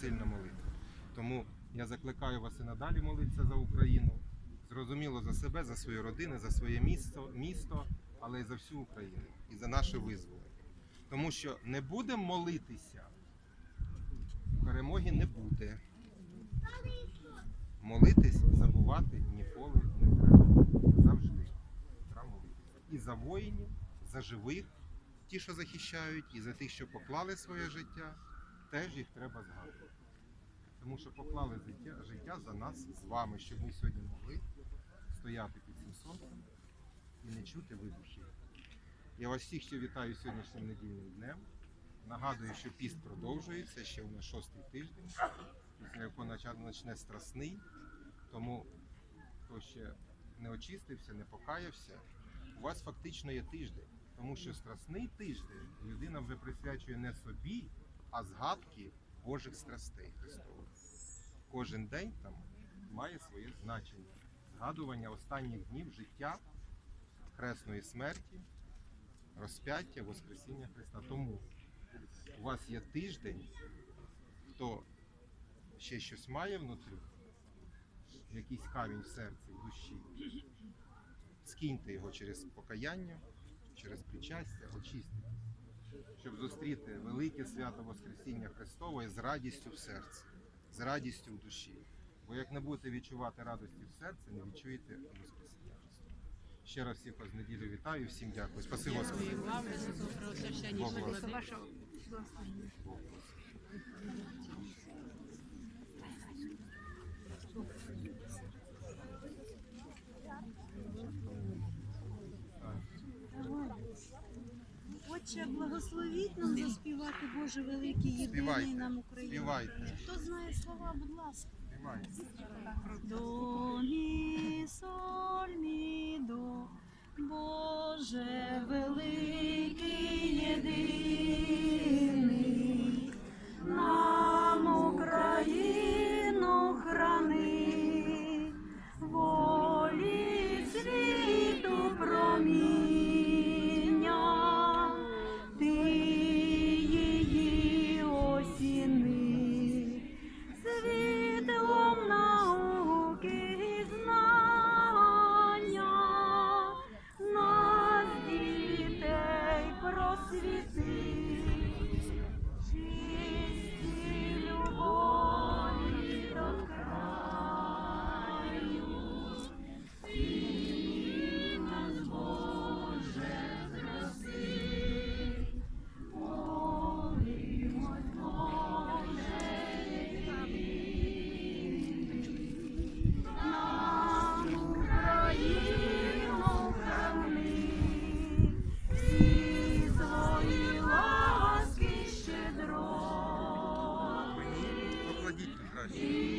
сильна молитва. Тому я закликаю вас і надалі молитися за Україну. Зрозуміло за себе, за свої родини, за своє місто, місто, але й за всю Україну і за наше визволення. Тому що не будемо молитися, перемоги не буде. Молитись, забувати ніколи не треба. Завжди треба молитися. І за воїнів, за живих, ті, що захищають, і за тих, що поклали своє життя, теж їх треба згадувати. Тому що поклали життя, життя за нас з вами, щоб ми сьогодні могли стояти під цим сонцем і не чути вибухів. Я вас всіх ще вітаю сьогоднішнім недільним днем. Нагадую, що піст продовжується, ще у нас шостий тиждень, після якого почне страсний. Тому хто ще не очистився, не покаявся, у вас фактично є тиждень. Тому що страсний тиждень людина вже присвячує не собі, а згадки Божих страстей Христових. Кожен день там має своє значення. Згадування останніх днів життя, хресної смерті, розп'яття, Воскресіння Христа. Тому у вас є тиждень, хто ще щось має внутрі, якийсь камінь в серці, в душі, скиньте його через покаяння, через причастя, очистите, щоб зустріти велике свято Воскресіння Христове з радістю в серці, з радістю в душі. Бо як не будете відчувати радості в серці, не відчуєте Воскресіння Христове. Ще раз всіх вас неділю вітаю, всім дякую. Спасибо Господи. Дякую вам за добросвященні Бог вас. Бог вас. Отче, благословіть нам заспівати Боже великий єдиний нам Україна. Хто знає слова, будь ласка. До мі, соль, мі, до, Боже великий. Jesus.